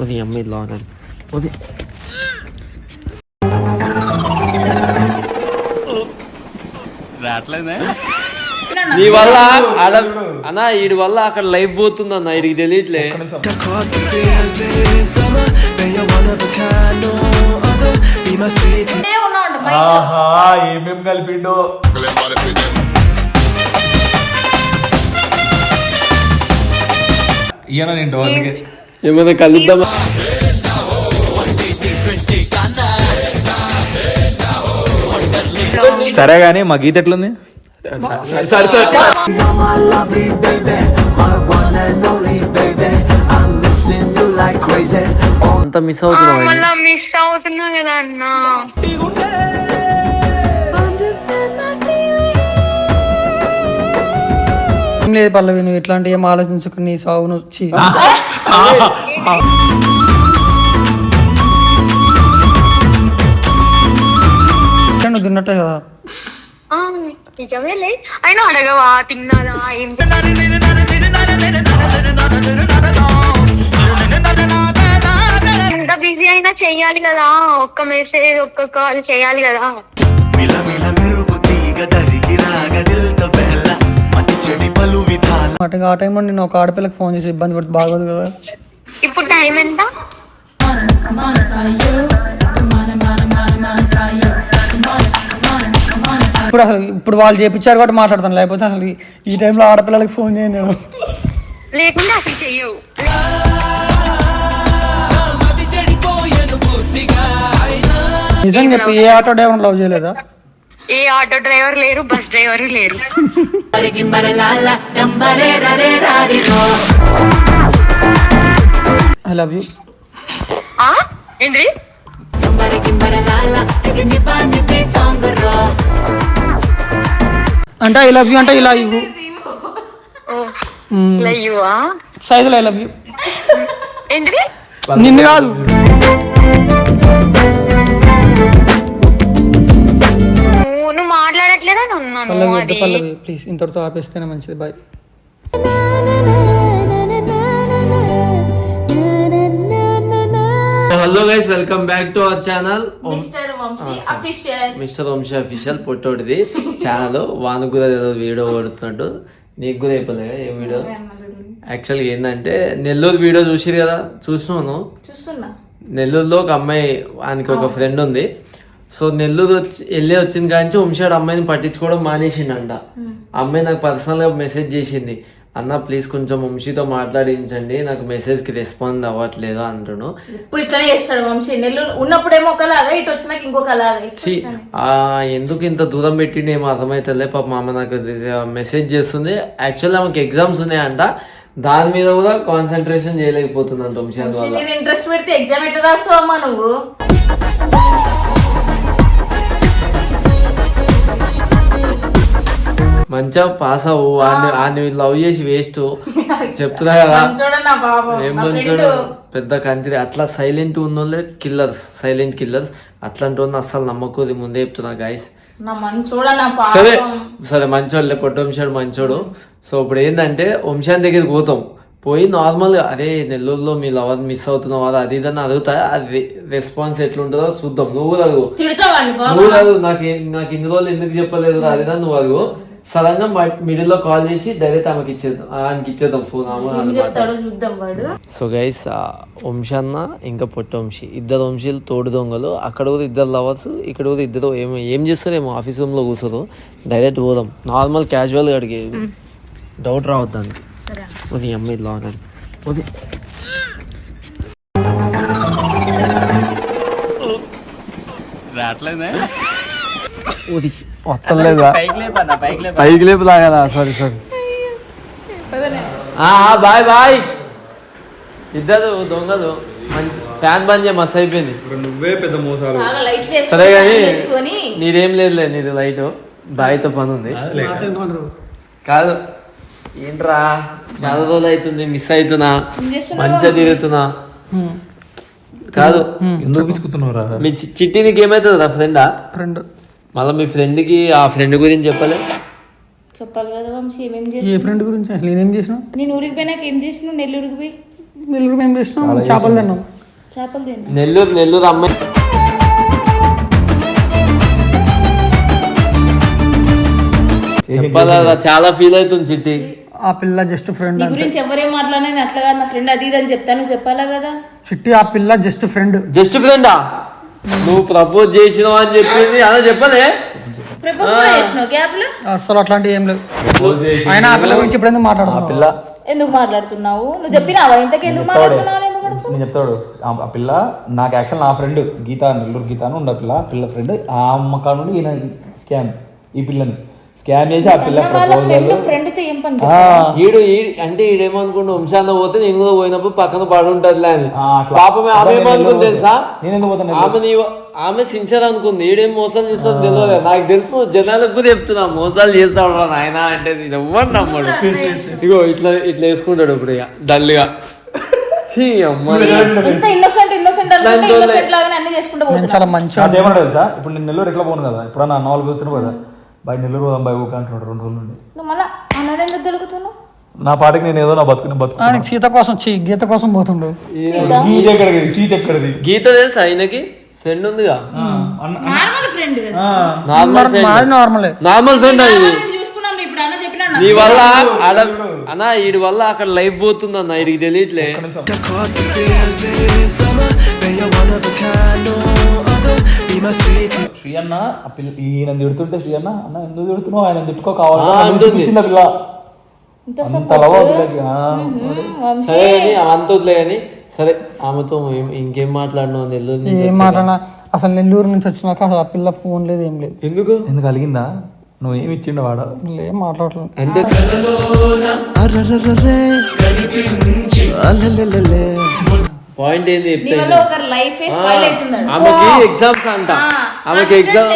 ఉదయం అమ్మ ఇలా అన్నాను ఉదయం నీ వల్ల ఆడ అన్న వీడి వల్ల అక్కడ లైఫ్ పోతుంది అన్న వీడికి తెలియట్లే. ఆహా ఏమేం కలిపిండో. ఇయ్యన నేను ఏమైనా కలుద్దామా? సరే కానీ మా గీత ఎట్లుంది? అంత మిస్ అవుతున్నా మిస్ అవుతున్నా కదా అన్నా లేదు పల్లవి నువ్వు ఇట్లాంటి ఏం ఆలోచించుకుని నీ సాగును వచ్చి. నువ్వు తిన్నట్టే కదా? ఆ, నిజమేలే అయినా అడగవా తిన్నారా ఏం ఎంత బిజీ అయినా చెయ్యాలి కదా ఒక్క మెసేజ్ ఒక్క కాల్ చేయాలి కదా. మిల మిల మెరుపు తీగ దరికి విధాల అటు ఆ టైంలో నేను ఒక ఆడపిల్లకి ఫోన్ చేసి ఇబ్బంది పడితే బాగోదు కదా. ఇప్పుడు టైం ఎంత? ఇప్పుడు అసలు ఇప్పుడు వాళ్ళు చేపించారు కాబట్టి మాట్లాడతాను. లేకపోతే అసలు ఈ- టైంలో ఆడపిల్లలకి ఫోన్ చేయను నేను. లేకుండా అసలు చెయ్యవు. నిజంగా చెప్పి ఏ ఆటో డ్రైవర్ లవ్ చేయలేదా? ఏ ఆటో డ్రైవర్ లేరు బస్ డ్రైవర్ లేరు. I love you. ఆ? ఏంటి? అంటే ఐ లవ్ యూ అంటే ఇలా ఇవ్వు. సైజులో ఐ లవ్ యూ ఏంటిది? నిన్ను కాదు. మాట్లాడట్లేదా అన్నాను పల్లవి వద్దు పల్లవి ప్లీజ్ ఇంతటితో ఆపేస్తేనే మంచిది bye hello guys welcome back to our channel mister Vamshi official mister Vamshi official పొట్టోడిది channel వానికి కూడా ఏదో వీడియో కొడుతున్నట్టు. నీకు కూడా అయిపోలే ఏ వీడియో? యాక్చువల్గా ఏంటంటే నెల్లూరు వీడియో చూసిరు కదా చూసినాను చూస్తున్నా. నెల్లూరులో ఒక అమ్మాయి ఆయనకి ఒక ఫ్రెండ్ ఉంది. సో నెల్లూరు వచ్చి వెళ్ళి వచ్చింది కానీ వంశాడు అమ్మాయిని పట్టించుకోవడం మానేసిండంట. ఆ అమ్మాయి నాకు పర్సనల్గా మెసేజ్ చేసింది. అన్న ప్లీజ్ కొంచెం వంశీతో మాట్లాడించండి. నాకు మెసేజ్కి రెస్పాండ్ అవ్వట్లేదు అంటున్నాను ఇప్పుడు ఇట్లనే చేస్తాడు వంశీ. నెల్లూరు ఉన్నప్పుడేమో ఒకలాగా ఇటు వచ్చినాక ఇంకొకలాగా. ఎందుకు ఇంత దూరం పెట్టిండి ఏమో అర్థమైతలే. పాప మా అమ్మ నాకు మెసేజ్ చేస్తుంది. యాక్చువల్లీ ఆమెకి ఎగ్జామ్స్ ఉన్నాయంట. దాని మీద కూడా కాన్సన్ట్రేషన్ చేయలేకపోతుందంట వంశీ ఇంట్రెస్ట్ పెడితే ఎగ్జామ్ ఎట్లా రాస్తావు అమ్మా నువ్వు? మంచిగా పాస్ అవ్వు. వాడిని లవ్ చేసి వేస్ట్ చెప్తున్నా కదా. ఏం మంచోడు? పెద్ద కంత్రి. అట్లా సైలెంట్ ఉన్నోళ్ళే కిల్లర్స్ సైలెంట్ కిల్లర్స్ అట్లాంటి వాళ్ళని అస్సలు నమ్మకూది ముందే చెప్తున్నా గాయస్ సరే. సరే మంచోళ్ళే పొట్ట వంశాడు మంచోడు. సో ఇప్పుడు ఏంటంటే వంశాన్ని దగ్గరికి పోతాం. పోయి నార్మల్గా అదే నెల్లూరులో మీ లవర్ మిస్ అవుతున్నావు కదా అది ఇదని అడుగుతా. అది రెస్పాన్స్ ఎట్లుంటుందో చూద్దాం. నువ్వు అడుగు. నువ్వు కాదు నాకు నాకు ఇన్ని రోజులు ఎందుకు చెప్పలేదు అది నువ్వు అడుగు. సడన్గా మిడిల్లో కాల్ చేసి డైరెక్ట్ ఆమెకి ఇచ్చేద్దాం ఆయనకి ఇచ్చేద్దాం ఫోన్ సో గైస్ వంశన్న ఇంకా పొట్ట వంశీ. ఇద్దరు వంశీలు తోడు దొంగలు. అక్కడ కూడా ఇద్దరు లవర్స్ ఇక్కడ కూడా ఇద్దరు ఏం ఏం చేస్తారేమో ఆఫీస్ రూమ్లో కూర్చోరు. డైరెక్ట్ పోదాం. నార్మల్ క్యాజువల్ అడిగే డౌట్ రావద్దానికి అది అమ్మ ఇలా అది అది వస్తలేదా పైకి లేపు లాగాలా సారీ సారీ బాయ్ బాయ్. ఇద్దరు దొంగలు. మంచి ఫ్యాన్ బంద్ చేయ మస్తు అయిపోయింది. నువ్వే పెద్ద మోసాలు. సరే కానీ నీదేం లేదులే నీది లైట్. బాయ్తో పని ఉంది. కాదు. ఏంట్రా? చాలా రోజులు అవుతుంది మిస్ అవుతున్నా. మంచిగా తిరుగుతున్నా. కాదు. ఎందుకు పిసుకుతున్నావురా? మీ చి- చిట్టి నీకు ఏమవుతుంది రా ఫ్రెండా ఫ్రెండ్ మళ్ళీ మీ ఫ్రెండ్కి ఆ ఫ్రెండ్ గురించి చెప్పలే. చెప్పాలి కదా వంశీ ఏమేం ఏ చేసి ఫ్రెండ్ గురించి? అసలు నేనేం చేసిన? నేను ఊరికి పోయినాక ఏం చేసినావు? నెల్లూరుకి పోయి? నెల్లూరు మేము చేసినాం? చేపలు తిన్నాం. చేపలు తిన్నా నెల్లూరు నెల్లూరు అమ్మాయి చెప్పాలా? చాలా ఫీల్ అవుతుంది చిట్టి. ఆ పిల్ల జస్ట్ ఫ్రెండ్ నీ గురించి ఎవరేం మాట్లాడినా నేను అట్లా కాదు. నా ఫ్రెండ్ అది ఇది అని చెప్తాను. చెప్పాలా కదా? చిట్టి ఆ పిల్ల జస్ట్ ఫ్రెండ్ జస్ట్ ఫ్రెండా నువ్వు ప్రపోజ్ చేసినావు అని చెప్పింది అలా చెప్పలే? ప్రపోజ్ కూడా చేసినావు గ్యాప్లో? అసలు అట్లాంటివి ఏం లేవు. ఆయన ఆ పిల్ల గురించి ఇప్పుడు మాట్లాడుతున్నాం పిల్ల ఎందుకు మాట్లాడుతున్నావు? నువ్వు చెప్పినావా? ఇంతకు ఎందుకు మాట్లాడుతున్నావు? ఎందుకు అడుగుతున్నావు? నేను చెప్తాడు ఆ ఆ పిల్ల నాకు యాక్చువల్ నా ఫ్రెండ్ గీత నెల్లూరు గీత అని ఉండే పిల్ల. ఆ పిల్ల ఫ్రెండ్ ఆ అమ్మకా నుండి ఈయన స్కామ్ ఈ పిల్లని. స్కామ్ చేసి ఆ పిల్ల వాళ్ళ ప్రపోజల్ ఫ్రెండ్ ఏం పని ఈడు ఈ- అంటే ఈడేమనుకుంటు వంశాంత పోతే నేను కూడా పోయినప్పుడు పక్కన పడి ఉంటదిలే అని. పాపమే ఆమె ఏమనుకుంది తెలుసా? ఆమె నీ ఆమె సిన్సియర్ అనుకుంది ఈడేం మోసం చేస్తుంది తెలియదు. నాకు తెలుసు జనాలకు కూడా చెప్తున్నా మోసాలు చేస్తాడు రా నాయన అంటే నేను ఎవ్వరు నమ్మడు. ఇగో ఇట్లా ఇట్లా వేసుకుంటాడు ఇప్పుడు ఇక డల్గా. చాలా మంచి ఇప్పుడు నేను నెల్లూరు ఎట్లా పోను కదా? ఇప్పుడు నా వాళ్ళు కూర్చుని కదా బయట నెల్లూరు పోదాం బయ ఊక అంటున్నాడు రెండు రోజుల నుండి. నువ్వు మళ్ళా అన్నాడు ఎందుకు దొరుకుతున్నావు నా పాటికి నేను ఏదో నా బతుకుని బతుకు సీత కోసం చీ గీత కోసం పోతుండు. గీత ఎక్కడిది? చీత ఎక్కడిది? గీత తెలుసా ఆయనకి? ఫ్రెండ్ ఉందిగా. నార్మల్ ఫ్రెండ్ కదా. నార్మల్ మాది నార్మలే. నార్మల్ ఫ్రెండ్ అది. మేము చూసుకున్నాం ఇప్పుడు అన్న చెప్పినా నీ వల్ల అన్న వీడి వల్ల అక్కడ లైఫ్ పోతుంది అన్న వీడికి తెలియట్లే శ్రీ అన్న ఈయన తిడుతుంటే శ్రీ అన్న అన్న ఎందుకు తిడుతున్నావు? ఆయన తిట్టుకో కావాలి పిల్ల. సరే అని అంత వదిలే కానీ సరే ఆమెతో ఇంకేం మాట్లాడినావు? నెల్లూరు నుంచి ఏం? మాట్లాడినా? అసలు నెల్లూరు నుంచి వచ్చినాక అసలు ఆ పిల్ల ఫోన్ లేదు ఏం లేదు. ఎందుకు? ఎందుకు కలిగిందా నువ్వు ఏమి ఇచ్చిండు వాడు? ఏం మాట్లాడలేదు. అంటే పాయింట్ ఏంది ఆమెకి ఎగ్జామ్స్ అంట. ఆమెకి ఎగ్జామ్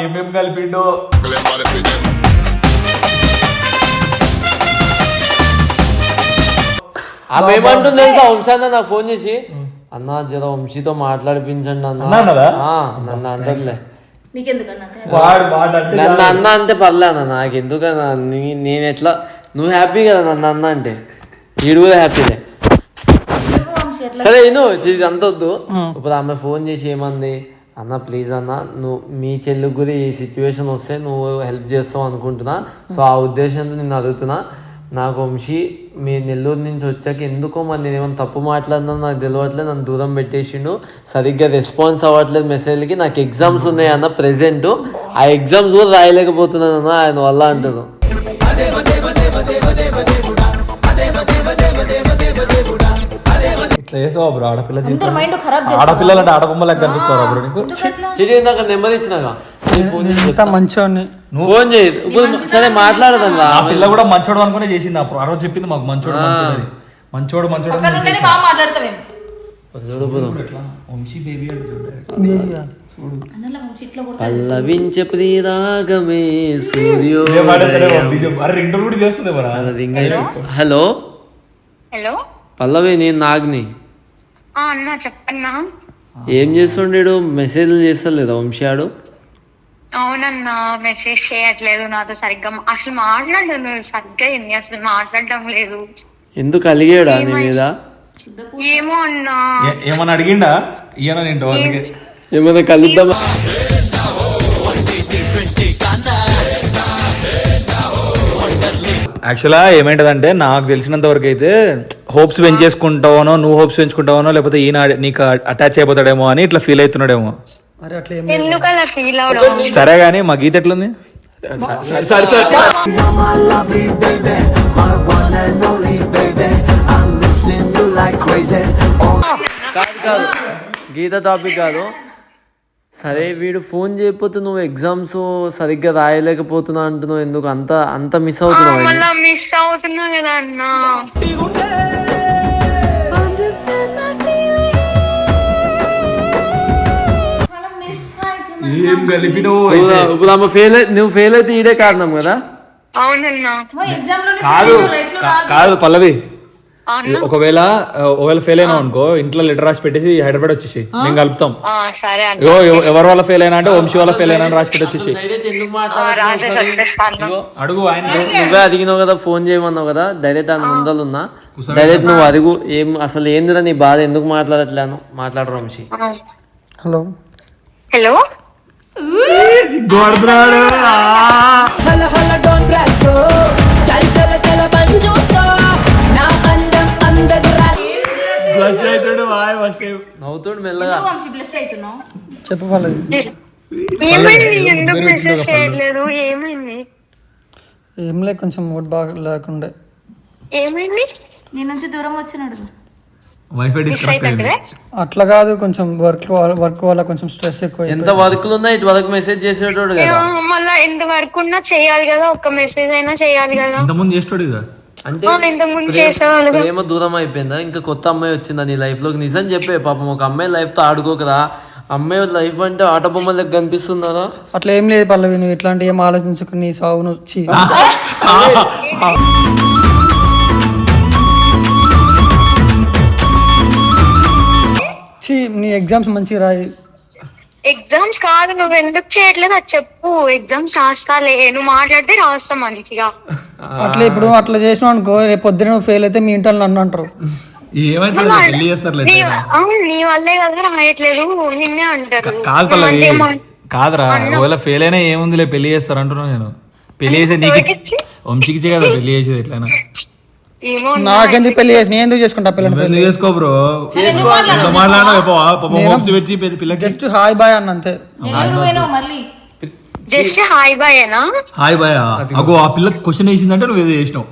ఏమేం కలిపిండో? ఆమె ఏమంటుంది తెలుసా? వంశాన్న నాకు ఫోన్ చేసి అన్న జర వంశీతో మాట్లాడిపించండి అన్న. అన్నా అన్నదా? ఆ, నన్ను అంటే నన్ను అన్న అంటే పర్లే అన్న నాకు ఎందుకన్నా నేను ఎట్లా నువ్వు హ్యాపీ కదా నన్ను అన్న అంటే. వీడు కూడా అట్లా సరే ఇను ఇది అంత వద్దు. ఇప్పుడు ఆమె ఫోన్ చేసి ఏమంది? అన్న ప్లీజ్ అన్న నువ్వు మీ చెల్లికి కూడా ఈ సిచ్యువేషన్ వస్తే నువ్వు హెల్ప్ చేస్తావు అనుకుంటున్నా. సో ఆ ఉద్దేశంతో నేను అడుగుతున్నా. నాకు వంశీ మీ నెల్లూరు నుంచి వచ్చాక ఎందుకో మరి నేను ఏమైనా తప్పు మాట్లాడినా నాకు తెలియట్లేదు నన్ను దూరం పెట్టేసిండు. సరిగ్గా రెస్పాన్స్ అవ్వట్లేదు మెసేజ్లకి నాకు ఎగ్జామ్స్ ఉన్నాయి అన్న ప్రెసెంట్ ఆ ఎగ్జామ్స్ కూడా రాయలేకపోతున్నాను అన్న ఆయన వల్ల అంటారు ఇట్లా చేసావా బ్రో ఆడపిల్ల అందరి జీవితం మైండ్ ఖరాబ్ ఆడపిల్లలు అంటే ఆడబొమ్మలకు కనిపిస్తారా బ్రో నీకు? ఇందాక నెమ్మది ఇచ్చినాగా. నేను ఫోన్ చేసి ఫోన్ చేయి. ఇప్పుడు సరే మాట్లాడదాం ఆ పిల్ల కూడా మంచోడు అనుకునే చేసింది అప్పుడు ఆ రోజు చెప్పింది మాకు మంచోడు మంచోడు అని. మంచోడు మంచోడు అని పక్కన ఉంటేనే బాగా మాట్లాడతావేమో ఎట్లా? వంశీ బేబీ అంటే చూడు. అన్నలా వంశీ ఇట్లా కొడతా పల్లవించే ప్రియరాగమే సూర్యో ఇదే పాడేస్తాడే బాబు, బీజం. అరే రింగ్ టోన్ కూడా చేస్తుంది మరా హలో? హలో? పల్లవి నేను నాగ్ని. అన్న చెప్పన్నా. ఏం చేస్తుండేడు? మెసేజ్లు చేస్తలేదా వంశాడు అవునన్నా మెసేజ్ చేయట్లేదు నాతో సరిగ్గా అసలు మాట్లాడను సరిగ్గా ఏంది అసలు మాట్లాడడం లేదు. ఎందుకు అలిగాడా నీ మీద? ఏమో అన్నా. ఏమన్నా అడిగిండా? ఈయన నేను డోర్లకి ఏమైనా కలుద్దామా? యాక్చువల్గా ఏమైంటదంటే నాకు తెలిసినంత వరకు అయితే హోప్స్ పెంచేసుకుంటావనో నువ్వు హోప్స్ పెంచుకుంటావనో లేకపోతే ఈయన నీకు అటాచ్ అయిపోతాడేమో అని ఇట్లా ఫీల్ అవుతున్నాడేమో. ఫీల్ అవడం? సరే గానీ మా గీత ఎట్లుంది? సరే సరే గీత టాపిక్ కాదు. సరే వీడు ఫోన్ చేయకపోతే నువ్వు ఎగ్జామ్స్ సరిగ్గా రాయలేకపోతున్నా అంటున్నావు. ఎందుకు? అంత అంత మిస్ అవుతున్నావు మిస్ అవుతున్నా కదా అన్నా ఏం కలిపినవు చూడు, ఇప్పుడు ఆమె ఫెయిల్ నువ్వు ఫెయిల్ అయితే ఈడే కారణం కదా? అవునన్నా. ఎగ్జామ్లో కాదు కాదు పల్లవి. ఒకవేళ ఒకవేళ ఫెయిల్ అయినా అనుకో ఇంట్లో లెటర్ రాసి పెట్టేసి హైదరాబాద్ వచ్చేసి మేము కలుపుతాం. సరే ఎవరి వల్ల ఫెయిల్ అయినా అంటే వంశీ వల్ల ఫెయిల్ అయినా అని రాసి పెట్టి వచ్చేసి అడుగు ఆయన. నువ్వే అడిగినావు కదా ఫోన్ చేయమన్నావు కదా డైరెక్ట్ ఆయన ముందలున్నా. డైరెక్ట్ నువ్వు అడుగు ఏం అసలు ఏందిరా నీ బాధ ఎందుకు మాట్లాడట్లేను మాట్లాడరు వంశీ. హలో. హలో? హల హల డోంట్ బ్రాస్కో చల్ నా నవ్వుతుడు మెల్లగా. వంశీ బ్లెస్ అవుతున్నావు చెప్పు పల్లవి. ఏమైంది? ఎందుకు మెసేజ్ చేయట్లేదు? ఏమైంది? ఏం లే కొంచెం మూడ్ బాగా లేకుండే. ఏమైంది? నీ నుంచి దూరం వచ్చినాడు వైఫై అట్లా కాదు కొంచెం వర్క్ వర్క్ వల్ల కొంచెం స్ట్రెస్ ఎక్కువ ఎంత వర్క్లు ఉన్నా ఇటు వరకు మెసేజ్ చేసేటోడు కదా. మళ్ళా ఎంత వరకు ఉన్నా చేయాలి కదా ఒక్క మెసేజ్ అయినా చేయాలి కదా. ముందు చేసేవాళ్ళు కదా. ప్రేమ దూరం అయిపోయిందా ఇంకా కొత్త అమ్మాయి వచ్చిందా నీ లైఫ్లోకి? నిజం చెప్పే పాపం ఒక అమ్మాయి లైఫ్తో ఆడుకోకరా? అమ్మాయి లైఫ్ అంటే ఆట బొమ్మలకు కనిపిస్తుందా అట్లా ఏం లేదు పల్లవి నువ్వు ఇట్లాంటి ఏం ఆలోచించుకు నీ సాగును వచ్చి. ఛీ, నీ ఎగ్జామ్స్ మంచిగా రాయి. ఎగ్జామ్స్ కాదు నువ్వు ఎందుకు చేయట్లేదు? అది చెప్పు. ఎగ్జామ్స్ రాస్తాలే నువ్వు మాట్లాడితే రాస్తా మంచిగా. అట్లా ఇప్పుడు అట్లా చేసినావు అనుకో రేపు పొద్దున నువ్వు ఫెయిల్ అయితే మీ ఇంట్లో నన్ను అంటారు. పెళ్ళి చేస్తారు నీ అవును నీ వల్లే కదా రాయట్లేదు. నిన్నే అంటారు. కాదు పల్లవి కాదురా ఒకవేళ ఫెయిల్ అయినా ఏముందిలే పెళ్ళి చేస్తారు అంటున్నాను నేను. పెళ్ళి చేసే నీకు? వంశీకిచ్చే కదా పెళ్ళి చేసేది ఎట్లయినా. నాకెందుకు పెళ్ళి చేసి నేను ఎందుకు చేసుకుంటా పిల్లలు చేసుకో బ్రో? జస్ట్ హాయ్ బాయ్ అన్న అంతే. జస్ట్ హాయ్ బాయ్ ఏనా హాయ్ బాయ్ అగో ఆ పిల్లకి క్వశ్చన్ వేసిందంటే నువ్వు ఏదో చేసినావు.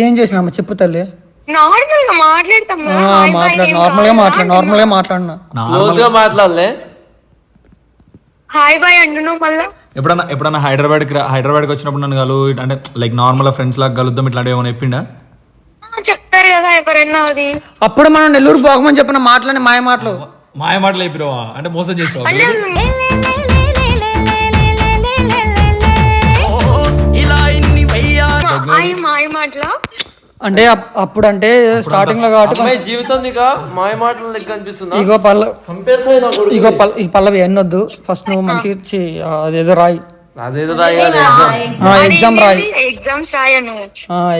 ఏం చేసినామా చెప్పు తల్లి. నార్మల్గా మాట్లాడతాం మాట్లాడు. నార్మల్గా. మాట్లాడు. నార్మల్గా మాట్లాడినా క్లోజ్గా మాట్లాడలే. హాయ్ బాయ్ అంటున్నావు మళ్ళా? ఎప్పుడన్నా ఎప్పుడన్నా హైదరాబాద్కి హైదరాబాద్కి వచ్చినప్పుడు నన్ను కలు అంటే లైక్ నార్మల్ ఫ్రెండ్స్ లాగా కలుద్దాం ఇట్లాంటివి ఏమైనా చెప్పిండా? చెప్తారు కదా ఎవరైనా అది. అప్పుడు మనం నెల్లూరు పోకమని చెప్పిన మాటలని మాయ మాటలు. మాయ మాటలు అయిపోయావా అంటే మోసం చేసావు? అంటే అయి మాయ మాటల? అంటే అప్- అప్పుడు అంటే స్టార్టింగ్లో కాబట్టి అమ్మాయి జీవితం నీకు మాయ మాటల లెక్క అనిపిస్తుందా ఇగో పల్ల చంపేస్తాయి నా కొడుకు ఇగో పల్ల ఈ పల్లవి ఎన్నొద్దు. ఫస్ట్ నువ్వు మంచి అదేదో రాయి. అదేదో ఎగ్జామ్. రాయి ఎగ్జామ్స్ రాయను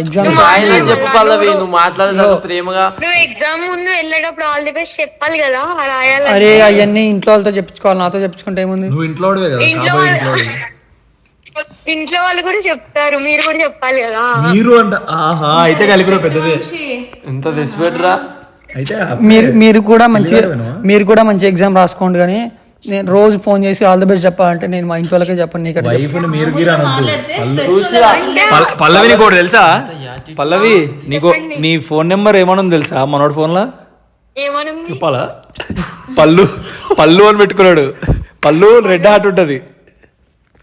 ఎగ్జామ్ ఆయన చెప్పు పల్లవి నువ్వు మాట్లాడేదాకా ప్రేమగా. నువ్వు ఎగ్జామ్ ముందు వెళ్ళేటప్పుడు ఆల్ ది బెస్ట్ చెప్పాలి కదా రాయాలి అరే అవన్నీ ఇంట్లో వాళ్ళతో చెప్పించుకోవాలి. నాతో చెప్పించుకుంటే ఏముంది? నువ్వు ఇంట్లో ఇంట్లో ఇంట్లో వాళ్ళు కూడా చెప్తారు మీరు కూడా చెప్పాలి కదా. మీరు అంట ఆహా అయితే కలిపిన పెద్దదే. ఎంత తెచ్చిపెట్టరా అయితే మీరు మీరు కూడా మంచి మీరు కూడా మంచి ఎగ్జామ్ రాసుకోండి కానీ నేను రోజు ఫోన్ చేసి ఆల్ ది బెస్ట్ చెప్పాలంటే నేను మా ఇంటి వాళ్ళకే చెప్పను నీకు వైఫ్ మీరు పల్లవి నీకు ఒకటి తెలుసా? పల్లవి నీకు నీ ఫోన్ నెంబర్ ఏమన్నా తెలుసా? మనోడు ఫోన్లో ఏమను చెప్పాలా? పల్లు పల్లు అని పెట్టుకున్నాడు. పల్లు రెడ్ హార్ట్ ఉంటది.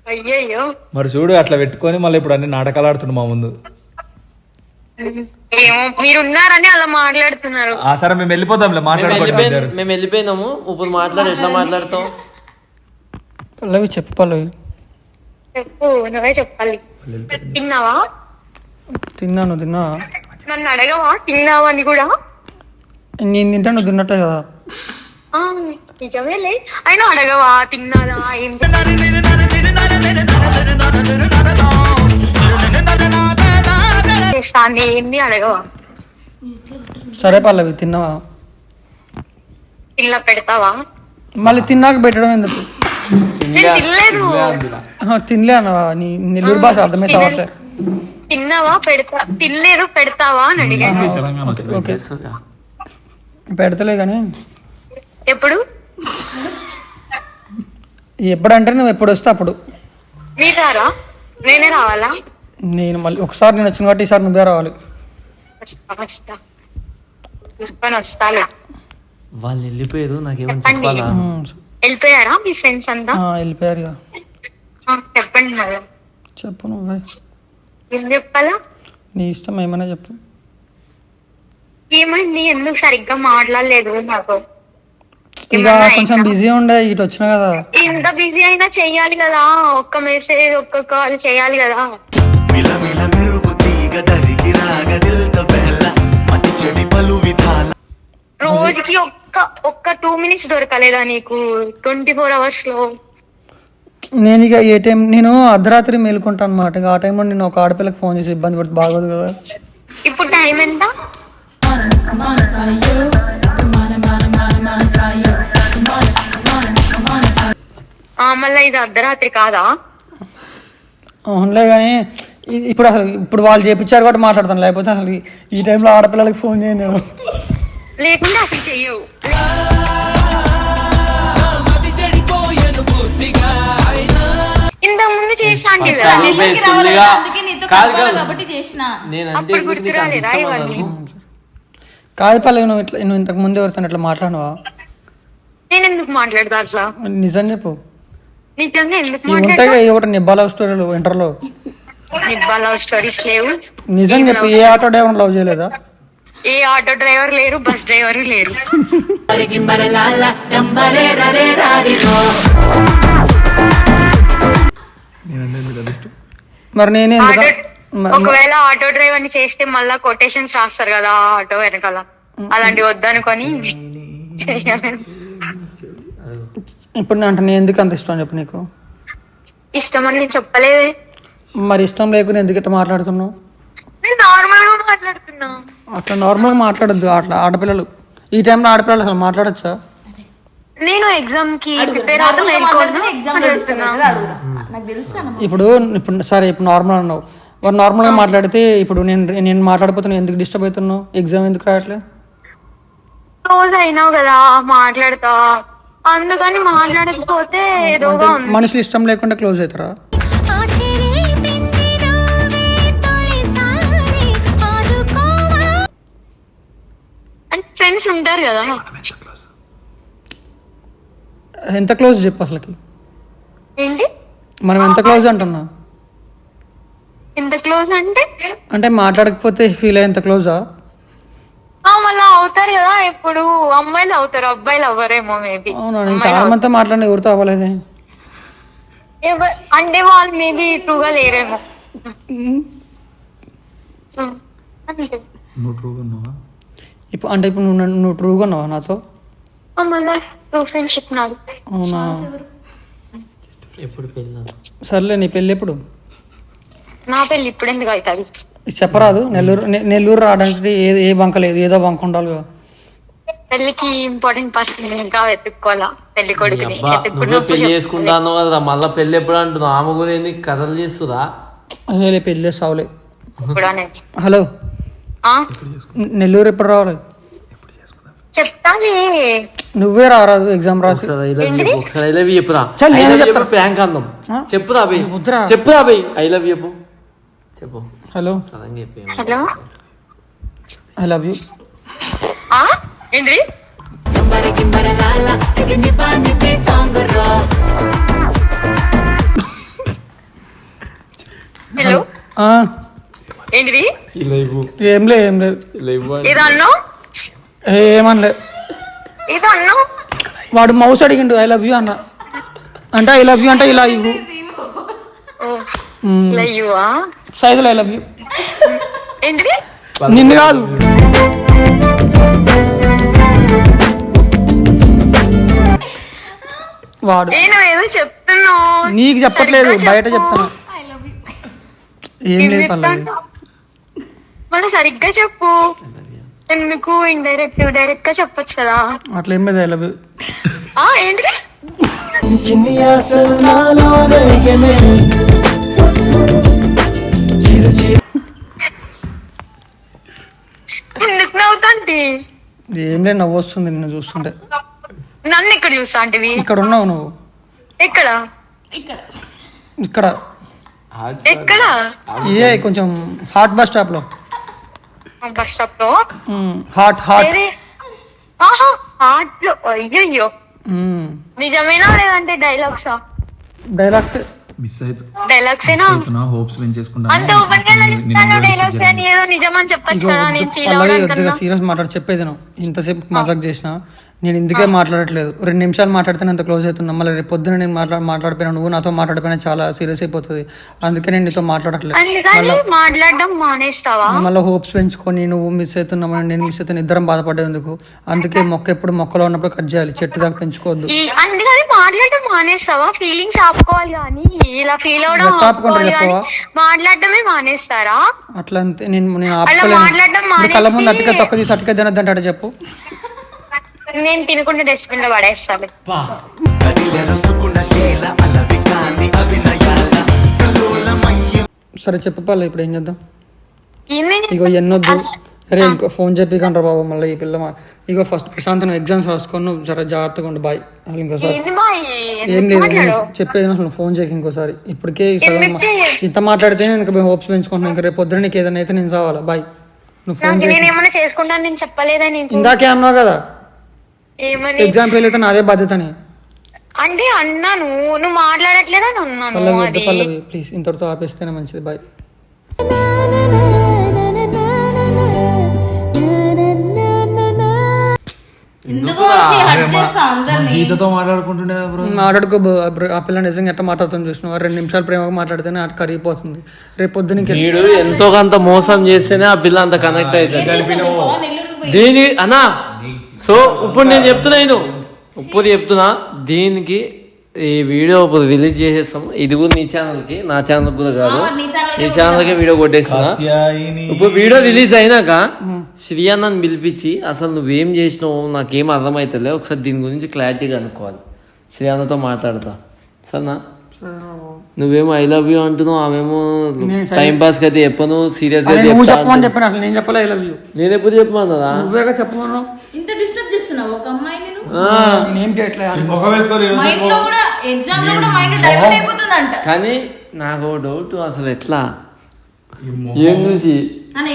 అయ్యయ్యో. మరి చూడు అట్లా పెట్టుకొని మళ్ళీ ఇప్పుడు అన్ని నాటకాలు ఆడుతుండు మా ముందు. ఏమో మీరు ఉన్నారని అలా మాట్లాడుతున్నారు. ఆ సరే మేము వెళ్ళిపోతాంలే మాట్లాడుకోండి మేము వెళ్ళిపోయినాము. ఇప్పుడు మాట్లాడి ఎట్లా మాట్లాడతాం పల్లవి చెప్పు పల్లవి చెప్పు నువ్వే చెప్పాలి. తిన్నావా? తిన్నాను తిన్నా. నన్ను అడగవా? తిన్నావా అని కూడా? నేను తింటా నువ్వు తిన్నట్టే కదా. నిజమేలే అయినా అడగవా తిన్నాదా ఏం చేస్తాను ఏంది అడగవా సరే పల్లవి తిన్నావా? తిన్న పెడతావా? మళ్ళీ తిన్నాక పెట్టడం ఎందుకు? నేను తినలేదు. ఆహా, తినలే అన్నవా? నీ నెల్లూరు భాష అర్థమే సావట్లే. తిన్నావా పెడతా తినలేదు పెడతావా అని అడిగాను. ఓకే. పెడతలే కానీ. ఎప్పుడు? ఎప్పుడంటే నువ్వు ఎప్పుడు వస్తే అప్పుడు. మీరు రారా నేనే రావాలా? నేను మళ్ళీ ఒకసారి నేను వచ్చిన కాబట్టి ఈసారి నువ్వే రావాలి. వాళ్ళు వెళ్ళిపోయారు నాకేమని చెప్పండి. చెప్పాలా? వెళ్ళిపోయారా మీ ఫ్రెండ్స్ అంతా? ఆ, వెళ్ళిపోయారు చెప్పండి చెప్పు నువ్వే. ఏం చెప్పాలా? నీ ఇష్టం ఏమైనా చెప్పు. ఏమైంది? ఎందుకు సరిగ్గా మాట్లాడలేదు నాకు? ఇక కొంచెం? బిజీ ఉండే ఇటు వచ్చిన కదా. ఎంత బిజీ అయినా చెయ్యాలి కదా. ఒక్క మెసేజ్ ఒక్క కాల్ చేయాలి కదా. మిల మిల మెరుపు తీగ దరికి రాగ దిల్తో బెల్ల మతి చెడిపో రోజుకి ఒక్క ఒక్క టూ మినిట్స్ దొరకలేదా నీకు? ట్వంటీ ఫోర్ అవర్స్లో. నేను ఇక ఏ టైం నేను అర్ధరాత్రి మేలుకుంటాను అనమాట ఆ టైంలో నేను ఒక ఆడపిల్లకి ఫోన్ చేసి ఇబ్బంది పడితే బాగోదు కదా. ఇప్పుడు టైం ఎంత? మళ్ళా ఇది అర్ధరాత్రి కాదా? అవునులే కానీ ఇప్పుడు అసలు ఇప్పుడు వాళ్ళు చేపించారు కాబట్టి మాట్లాడతాను. లేకపోతే అసలు ఈ- టైంలో ఆడపిల్లలకి ఫోన్ చేయను నేను. లేకుంటే అసలు చెయ్యవు కదా పల్లవి నువ్వు ఇట్లా నువ్వు ఇంతకు ముందు ఎవరితో ఇట్లా మాట్లాడినవా? నేను ఎందుకు మాట్లాడతా అట్లా? నిజం చెప్పు. నిజంగా ఎందుకు ఇవి ఉంటాయి కదా, ఒకటి నిబ్బా లవ్ స్టోరీలు ఇంటర్లో. లవ్ స్టోరీస్ లేవు. నిజం చెప్పు ఏ ఆటో డ్రైవర్ లవ్ చేయలేదా? ఏ ఆటో డ్రైవర్ లేరు బస్ డ్రైవర్ లేరు. మరి నేనే ఒకవేళ ఆటో డ్రైవర్ని చేస్తే మళ్ళా కొటేషన్స్ రాస్తారు కదా ఆటో వెనకాల. అలాంటివి వద్దనుకొని ఇప్పుడు అంటే నేను ఎందుకు అంత ఇష్టం చెప్పు నీకు? ఇష్టం అని నేను చెప్పలేదే. మరి ఇష్టం లేకుండా ఎందుకు ఇట్లా మాట్లాడుతున్నావు? నేను నార్మల్గా అట్లా మాట్లాడద్దు అట్లా ఆడపిల్లలు. ఈ టైంలో ఆడపిల్లలు అసలు మాట్లాడచ్చా? నేను ఎగ్జామ్కి ప్రిపేర్ అన్న ఇప్పుడు ఇప్పుడు సరే ఇప్పుడు నార్మల్ అన్నావు. వాడు నార్మల్గా మాట్లాడితే ఇప్పుడు నేను నేను మాట్లాడిపోతున్నా ఎందుకు డిస్టర్బ్ అవుతున్నావు? ఎగ్జామ్ ఎందుకు రావట్లే? క్లోజ్ అయినావు కదా మాట్లాడతా. అందుకని మాట్లాడకపోతే ఏదోగా ఉంది. మనుషులు ఇష్టం లేకుండా క్లోజ్ అవుతారా? ఫ్రెండ్స్ ఉంటారు కదా. ఎంత క్లోజ్ చెప్పు అసలుకి? ఏంటి? మనం ఎంత క్లోజ్ అంటున్నా? ఎంత క్లోజ్ అంటే? అంటే మాట్లాడకపోతే ఫీల్ అయ్యేంత క్లోజా? మళ్ళా అవుతారు కదా ఇప్పుడు అమ్మాయిలు అవుతారు అబ్బాయిలు అవ్వరేమో మేబీ. అవునా నేను చాలా మందితో మాట్లాడిన ఎవరితో అవ్వలేదే? అంటే వాళ్ళు మేబీ ట్రూగా లేరేమో. నువ్వు ట్రూగా ఉన్నావా? ఇప్పుడు అంటే ఇప్పుడు నువ్వు నువ్వు ట్రూగా ఉన్నావా నాతో? ఆ, మళ్ళా ట్రూ ఫ్రెండ్షిప్ నాది. అవునా? ఎప్పుడు పెళ్ళి సర్లే నీ పెళ్ళి ఎప్పుడు? నా పెళ్ళి ఇప్పుడు ఎందుకు అవుతుంది చెప్పరాదు నెల్లూరు నెల్లూరు రావడానికి ఏ ఏ బంక లేదు ఏదో బంక ఉండాలి కదా. పెళ్ళికి ఇంపార్టెంట్ పర్సన్ ఇంకా వెతుక్కోవాలా? పెళ్ళి కొడుకుని పెళ్ళి. చేసుకుంటాను కదా మళ్ళీ పెళ్ళి ఎప్పుడు అంటున్నావు? ఆమె కూడా ఏంది కథలు చేస్తుందా? పెళ్ళి సావులే హలో? నెల్లూరు ఎప్పుడు రావాలి? నువ్వే రారాదు ఎగ్జామ్ రాసి. ఒకసారి ఐ లవ్ యూ ఒకసారి ఐ లవ్ యూ చెప్పురా. ప్రాంక్ అందం? చెప్పురా బై. చెప్పురా బై ఐ లవ్ యూ చెప్పు. చెప్పు. హలో. చెప్పు హలో. I love you. ఆ? ఏంటి హలో. ఏంటిది? ఏం లేదు ఏం లేదు. ఏమనలే. అన్నావు? వాడు మౌస్ అడిగిండు ఐ లవ్ యూ అన్న. అంటే ఐ లవ్ యూ అంటే ఇలా ఇవ్వు. సైజులో ఐ లవ్ యూ. ఏంటిది? నిన్ను కాదు. వాడు. నీకు చెప్పట్లేదు బయట చెప్పు. చెప్తున్నా ఏం లేదు చెప్తాను? మళ్ళీ సరిగ్గా చెప్పు. ఎందుకు ఇండైరెక్ట్ డైరెక్ట్గా చెప్పొచ్చు కదా. అట్లా ఏం లేదు ఐ లవ్ యూ ఆ ఏంటిది? చిన్ని ఆశలు నాలో రేగనే. చిరు చిరు. ఎందుకు నవ్వుతాంటి? ఏం లేదు నవ్వు వస్తుంది నిన్ను చూస్తుంటే. నన్ను ఇక్కడ చూస్తా అంటివి ఇక్కడ ఉన్నావు నువ్వు. ఎక్కడ? ఇక్కడ. ఎక్కడ? ఇదే కొంచెం హాట్ బస్ స్టాప్లో. బస్ స్టాప్లో. Hot hot? ఆహా హార్ట్లో అయ్యయ్యో నిజమేనా లేదంటే డైలాగ్సా? డైలాగ్స్? మిస్ డైలాగ్స్ ఏనా అవుతున్నా హోప్స్ అంత ఓపెన్గా డైలాగ్స్ అని ఏదో నిజమని చెప్పొచ్చు కదా నేను ఫీల్ అవ్వడానికి సీరియస్ మాట్లాడి చెప్పేది ఇంతసేపు మజాక్ చేసిన. నేను ఇందుకే మాట్లాడట్లేదు. రెండు నిమిషాలు మాట్లాడితే అంత క్లోజ్ అవుతున్నా. మళ్ళీ రేపు పొద్దున నేను మాట్లా మాట్లాడిపోయినా నువ్వు నాతో మాట్లాడిపోయినా చాలా సీరియస్ అయిపోతుంది. అందుకే నేను నీతో మాట్లాడట్లేదు. మళ్ళీ హోప్స్ పెంచుకొని నువ్వు మిస్ అవుతున్నామని నేను మిస్ అవుతున్నా ఇద్దరం బాధపడేందుకు. అందుకే మొక్క ఎప్పుడు మొక్కలో ఉన్నప్పుడు కట్ చేయాలి. చెట్టు దాకా పెంచుకోవద్దు. అందుకని మానేస్తావా? ఫీలింగ్స్ ఆపుకోవాలి కానీ ఇలా ఫీల్ అవడం మానేస్తారా? అట్లా అంతే నేను కళ్ళ ముందు అటుక తొక్క తీసి అటుక తినద్దంటాడు చెప్పు. నేను తినకుండా డస్ట్బిన్లో పడేస్తాను సరే చెప్పు పల్ల ఇప్పుడు ఏం చేద్దాం? ఇగో ఎన్నొద్దు అరే ఇంకో ఫోన్ చెప్పికంటారు బాబు మళ్ళీ ఈ పిల్ల ఇగో ఫస్ట్ ప్రశాంత్ నువ్వు ఎగ్జామ్స్ రాసుకొని నువ్వు జర జాగ్రత్తగా ఉండు బాయ్ అసలు ఇంకోసారి. ఏం లేదు చెప్పేది అసలు ఫోన్ చేయకు ఇంకోసారి. ఇప్పటికే సగం? ఇంత మాట్లాడితే నేను హోప్స్ పెంచుకుంటున్నాను ఇంకా రేపు పొద్దున్న నీకు ఏదైనా అయితే నేను చావాలా బాయ్ నువ్వు ఫోన్ చేసుకుంటాను నేను ఇందాకే అన్నావు కదా ఏమని? ఎగ్జామ్ ఫెయిల్ అయితే నాదే బాధ్యతని. అంటే అన్నాను నువ్వు మాట్లాడట్లేదని అన్నాను పల్లవి వద్దు పల్లవి ప్లీజ్ ఇంతటితో ఆపేస్తేనే మంచిది బాయ్ గీతతో మాట్లాడుకుంటుండే బ్రో? మాట్లాడుకో ఆ పిల్ల నిజంగా ఎట్లా మాట్లాడుతుంది చూసినావు? రెండు నిమిషాలు ప్రేమగా మాట్లాడితేనే అటు కరిగిపోతుంది. రేపు పొద్దున వీడు ఎంతో కొంత మోసం చేస్తేనే ఆ పిల్ల అంత కనెక్ట్ అవుతుంది. దీని అన్నా సో ఇప్పుడు నేను చెప్తున్నా నేను. ఇప్పుడు చెప్తున్నా దీనికి ఈ వీడియో ఇప్పుడు రిలీజ్ చేసేస్తాం. ఇది కూడా నీ ఛానల్కి నా ఛానల్ కూడా కాదు. నీ ఛానల్ నీ ఛానల్కి వీడియో కొట్టేస్తున్నా. ఇప్పుడు వీడియో రిలీజ్ అయినాక శ్రీ అన్నని పిలిపించి అసలు నువ్వేం చేసినావు నాకేం అర్థమైతలే ఒకసారి దీని గురించి క్లారిటీగా అనుకోవాలి. శ్రీ అన్నతో మాట్లాడతా. సరేనా? నువ్వేమో ఐ లవ్ యూ అంటున్నావు ఆమెమో టైం పాస్ అయితే చెప్పను సీరియస్గా చెప్పాను అసలు నేను చెప్పలే ఐ లవ్ యూ నేను ఎప్పుడు చెప్పమన్నదా నువ్వేగా చెప్పమన్నావు? డైవర్ట్ అయిపోతుందంట. కానీ నాకు డౌట్ అసలు ఎట్లా? ఏం చూసి? అని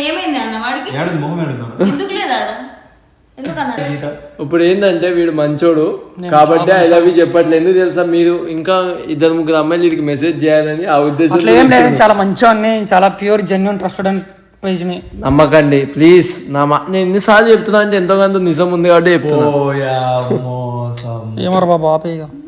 ఇప్పుడు ఏంటంటే వీడు మంచోడు. కాబట్టి ఐ లవ్ యూ చెప్పట్లేదు ఎందుకు తెలుసా? మీరు ఇంకా ఇద్దరు ముగ్గురు అమ్మాయిలు వీడికి మెసేజ్ చేయాలని ఆ ఉద్దేశం అట్లా ఏం లేదు చాలా మంచివాడిని చాలా ప్యూర్ జెన్యున్ ట్రస్టెడ్ అండ్ నమ్మకండి ప్లీజ్ నా మా నేను ఎన్నిసార్లు చెప్తున్నా అంటే ఎంతో కొంత నిజం ఉంది కాబట్టి చెప్తున్నా. ఏమరా బాబు ఆపేయగా